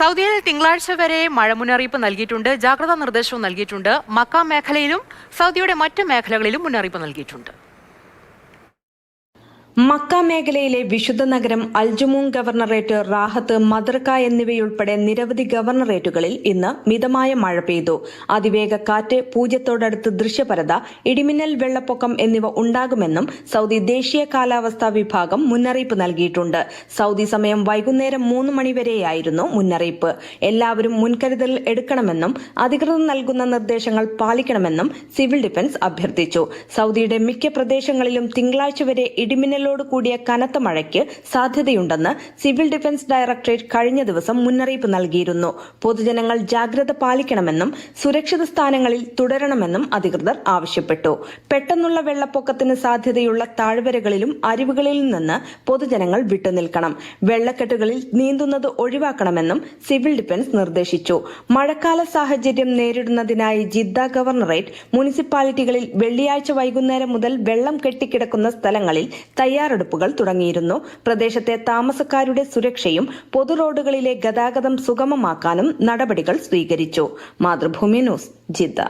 സൗദിയിൽ തിങ്കളാഴ്ച വരെ മഴ മുന്നറിയിപ്പ് നൽകിയിട്ടുണ്ട്. ജാഗ്രതാ നിർദ്ദേശവും നൽകിയിട്ടുണ്ട്. മക്ക മേഖലയിലും സൗദിയുടെ മറ്റ് മേഖലകളിലും മുന്നറിയിപ്പ് നൽകിയിട്ടുണ്ട്. മക്ക മേഖലയിലെ വിശുദ്ധ നഗരം അൽജുമൂൺ ഗവർണറേറ്റ് റാഹത്ത് മദർക്ക എന്നിവയുൾപ്പെടെ നിരവധി ഗവർണറേറ്റുകളിൽ ഇന്ന് മിതമായ മഴ പെയ്തു. അതിവേഗ കാറ്റ് പൂജ്യത്തോടടുത്ത് ദൃശ്യപരത ഇടിമിന്നൽ വെള്ളപ്പൊക്കം എന്നിവ ഉണ്ടാകുമെന്നും സൗദി ദേശീയ കാലാവസ്ഥാ വിഭാഗം മുന്നറിയിപ്പ് നൽകിയിട്ടുണ്ട്. സൗദി സമയം വൈകുന്നേരം മൂന്ന് മണിവരെയായിരുന്നു മുന്നറിയിപ്പ്. എല്ലാവരും മുൻകരുതൽ എടുക്കണമെന്നും അധികൃതർ നൽകുന്ന നിർദ്ദേശങ്ങൾ പാലിക്കണമെന്നും സിവിൽ ഡിഫൻസ് അഭ്യർത്ഥിച്ചു. സൗദിയുടെ മിക്ക പ്രദേശങ്ങളിലും തിങ്കളാഴ്ച വരെ ഇടിമിന്നലോട് കൂടിയ കനത്ത മഴയ്ക്ക് സാധ്യതയുണ്ടെന്ന് സിവിൽ ഡിഫൻസ് ഡയറക്ടറേറ്റ് കഴിഞ്ഞ ദിവസം മുന്നറിയിപ്പ് നൽകിയിരുന്നു. പൊതുജനങ്ങൾ ജാഗ്രത പാലിക്കണമെന്നും സുരക്ഷിത സ്ഥാനങ്ങളിൽ തുടരണമെന്നും അധികൃതർ ആവശ്യപ്പെട്ടു. പെട്ടെന്നുള്ള വെള്ളപ്പൊക്കത്തിന് സാധ്യതയുള്ള താഴ്വരകളിലും അരിവുകളിലും നിന്ന് പൊതുജനങ്ങൾ വിട്ടുനിൽക്കണം. വെള്ളക്കെട്ടുകളിൽ നീന്തുന്നത് ഒഴിവാക്കണമെന്നും സിവിൽ ഡിഫൻസ് നിർദ്ദേശിച്ചു. മഴക്കാല സാഹചര്യം നേരിടുന്നതിനായി ജിദ്ദ ഗവർണറേറ്റ് മുനിസിപ്പാലിറ്റികളിൽ വെള്ളിയാഴ്ച വൈകുന്നേരം മുതൽ വെള്ളം കെട്ടിക്കിടക്കുന്ന സ്ഥലങ്ങളിൽ തയ്യാറെടുപ്പുകൾ തുടങ്ങിയിരുന്നു. പ്രദേശത്തെ താമസക്കാരുടെ സുരക്ഷയും പൊതു റോഡുകളിലെ ഗതാഗതം സുഗമമാക്കാനും നടപടികൾ സ്വീകരിച്ചു. Mathrubhumi news Jeddah.